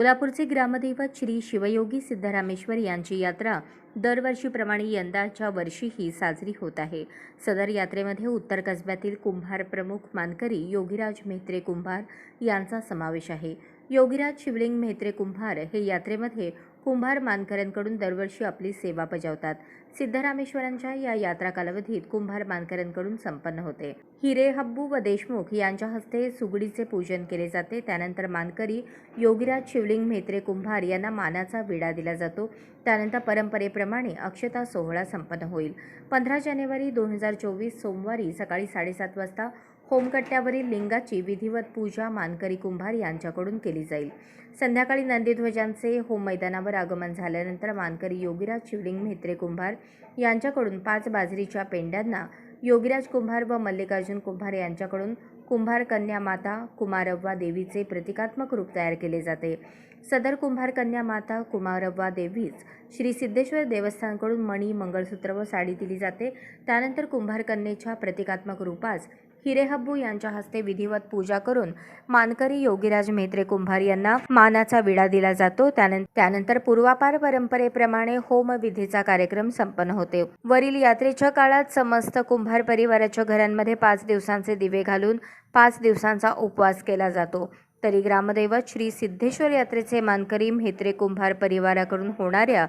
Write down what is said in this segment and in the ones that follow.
सोलापूरचे ग्रामदैवत श्री शिवयोगी सिद्धरामेश्वर यांची यात्रा दरवर्षीप्रमाणे यंदाच्या वर्षीही साजरी होत आहे. सदर यात्रेमध्ये उत्तर कसब्यातील कुंभार प्रमुख मानकरी योगीराज मेहत्रे कुंभार यांचा समावेश आहे. योगीराज शिवलिंग मेहत्रे कुंभार हे यात्रेमध्ये कुंभार मानकऱ्यांकडून दरवर्षी आपली सेवा बजावतात. सिद्धरामेश्वरांच्या या यात्रा कालावधीत कुंभार मानकऱ्यांकडून संपन्न होते. हिरे हब्बू व देशमुख यांच्या हस्ते सुगडीचे पूजन केले जाते. त्यानंतर मानकरी योगीराज शिवलिंग म्हेत्रे कुंभार यांना मानाचा विडा दिला जातो. त्यानंतर परंपरेप्रमाणे अक्षता सोहळा संपन्न होईल. पंधरा जानेवारी दोन हजार चोवीस सोमवारी सकाळी साडेसात वाजता होमकट्ट्यावरील लिंगाची विधिवत पूजा मानकरी कुंभार यांच्याकडून केली जाईल. संध्याकाळी नंदीध्वजांचे होम मैदानावर आगमन झाल्यानंतर मानकरी योगीराज शिवलिंग म्हेत्रे कुंभार यांच्याकडून पाच बाजरीच्या पेंड्यांना योगीराज कुंभार व मल्लिकार्जुन कुंभार यांच्याकडून कुंभार कन्या माता कुमारव्वा देवीचे प्रतिकात्मक रूप तयार केले जाते. सदर कुंभार कन्या माता कुमारव्वा देवीच श्री सिद्धेश्वर देवस्थानकडून मणी मंगळसूत्र व साडी दिली जाते. त्यानंतर कुंभार कन्येच्या प्रतिकात्मक रूपास हिरेहब्बू यांच्या हस्ते विधिवत पूजा करून मानकरी योगीराज मेत्रे कुंभार यांना मानाचा विडा दिला जातो. त्यानंतर पूर्वापार परंपरेप्रमाणे होम विधीचा कार्यक्रम संपन्न होते. वरील यात्रेच्या काळात समस्त कुंभार परिवाराच्या घरांमध्ये पाच दिवसांचे दिवे घालून पाच दिवसांचा उपवास केला जातो. तरी ग्रामदैवत श्री सिद्धेश्वर यात्रेचे मानकरी म्हेत्रे कुंभार परिवाराकडून होणाऱ्या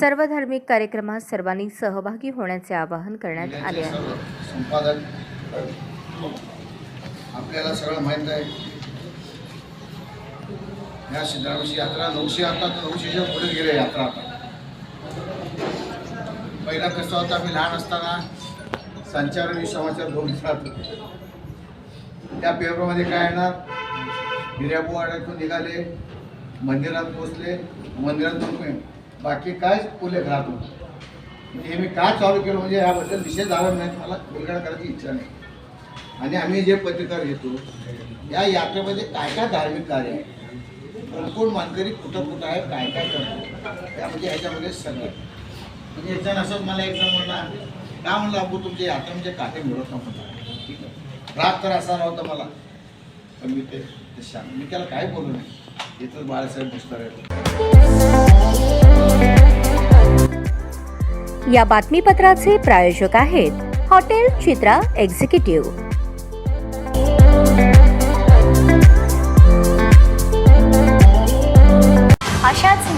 सर्व धार्मिक कार्यक्रमात सर्वांनी सहभागी होण्याचे आवाहन करण्यात आले आहे. आपल्याला सगळं माहीत आहे. या सिद्धरामाची यात्रा नऊशे आता तर नऊशेच्या पुढे गेले यात्रा आता. पहिला कसं होतं आम्ही लहान असताना संचारणी समाचार दोन दिवसात त्या पेपरमध्ये काय येणार? हिऱ्याबुवाड्यातून निघाले मंदिरात पोचले मंदिरातून बाकी कायच पुले घरात होते? हे मी का चालू केलं? म्हणजे याबद्दल विषय झाला नाही. मला उलगडा करायची इच्छा नाही. आणि आम्ही जे पत्रकार घेतो या यात्रेमध्ये काय काय धार्मिक कार्य आहे? कोण कोण मानकरी कुठं कुठं आहे काय काय करतो? त्यामध्ये ह्याच्यामध्ये सगळं. म्हणजे एक जण असंच मला एक जण म्हणला का म्हणलं अबू तुमच्या म्हणजे काटे मिळत नव्हतं ठीक आहे. राग तर असा नव्हता मला. पण मी ते सांग मी त्याला काय बोलू नाही. हे तर बाळासाहेब पुस्तक या बातमीपत्राचे प्रायोजक आहेत हॉटेल चित्रा एक्झिक्युटिव्ह.